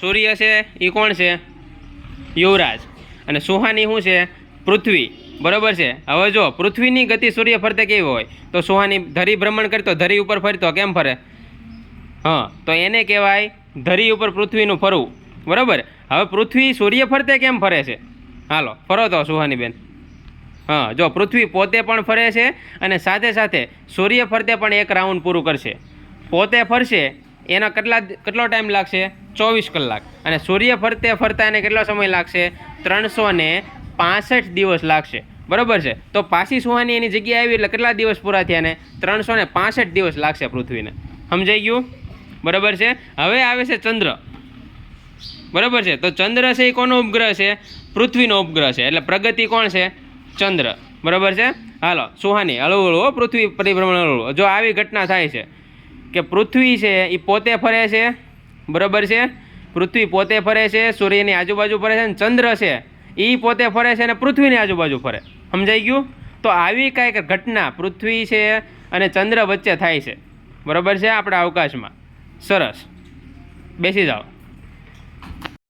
સૂર્ય છે એ કોણ છે? યુવરાજ. અને સુહાની શું છે? પૃથ્વી. બરોબર છે? હવે જો, પૃથ્વીની ગતિ સૂર્ય ફરતે કેવી હોય? તો સુહાની ધરી ભ્રમણ કરતો, ધરી ઉપર ફરતો, કેમ ફરે? હા, તો એને કહેવાય ધરી ઉપર પૃથ્વીનું ફરવું. બરાબર? હવે પૃથ્વી સૂર્ય ફરતે કેમ ફરે છે? હાલો, ફરો તો સુહાની બેન હા, જો, પૃથ્વી પોતે પણ ફરે છે અને સાથે સાથે સૂર્ય ફરતે પણ એક રાઉન્ડ પૂરું કરશે. પોતે ફરશે એનો કેટલા કેટલો ટાઈમ લાગશે? ચોવીસ કલાક. અને સૂર્ય ફરતે ફરતા એને કેટલો સમય લાગશે? ત્રણસો ને પાસઠ દિવસ લાગશે. બરાબર છે? તો પાછી સુહાની એની જગ્યાએ આવી એટલે કેટલા દિવસ પૂરા થયા ને ત્રણસો ને પાસઠ દિવસ લાગશે પૃથ્વીને. સમજાઈ ગયું? બરાબર છે? હવે આવે છે ચંદ્ર. બરાબર છે? તો ચંદ્ર છે એ કોનો ઉપગ્રહ છે? પૃથ્વીનો ઉપગ્રહ છે. એટલે પ્રગતિ કોણ છે? ચંદ્ર. બરાબર છે? હાલો, સુહાની, હળવું હળવું પૃથ્વી પરિભ્રમણ હળવું. જો આવી ઘટના થાય છે કે પૃથ્વી છે એ પોતે ફરે છે? બરોબર છે? પૃથ્વી પોતે ફરે છે, સૂર્યની આજુબાજુ ફરે છે અને ચંદ્ર છે. એ પોતે ફરે છે અને પૃથ્વીની આજુબાજુ ફરે. સમજાઈ ગયું? તો આવી કાંઈક ઘટના પૃથ્વી છે અને ચંદ્ર વચ્ચે થાય છે. બરોબર છે આપણા અવકાશમાં? સરસ. બેસી જાઓ.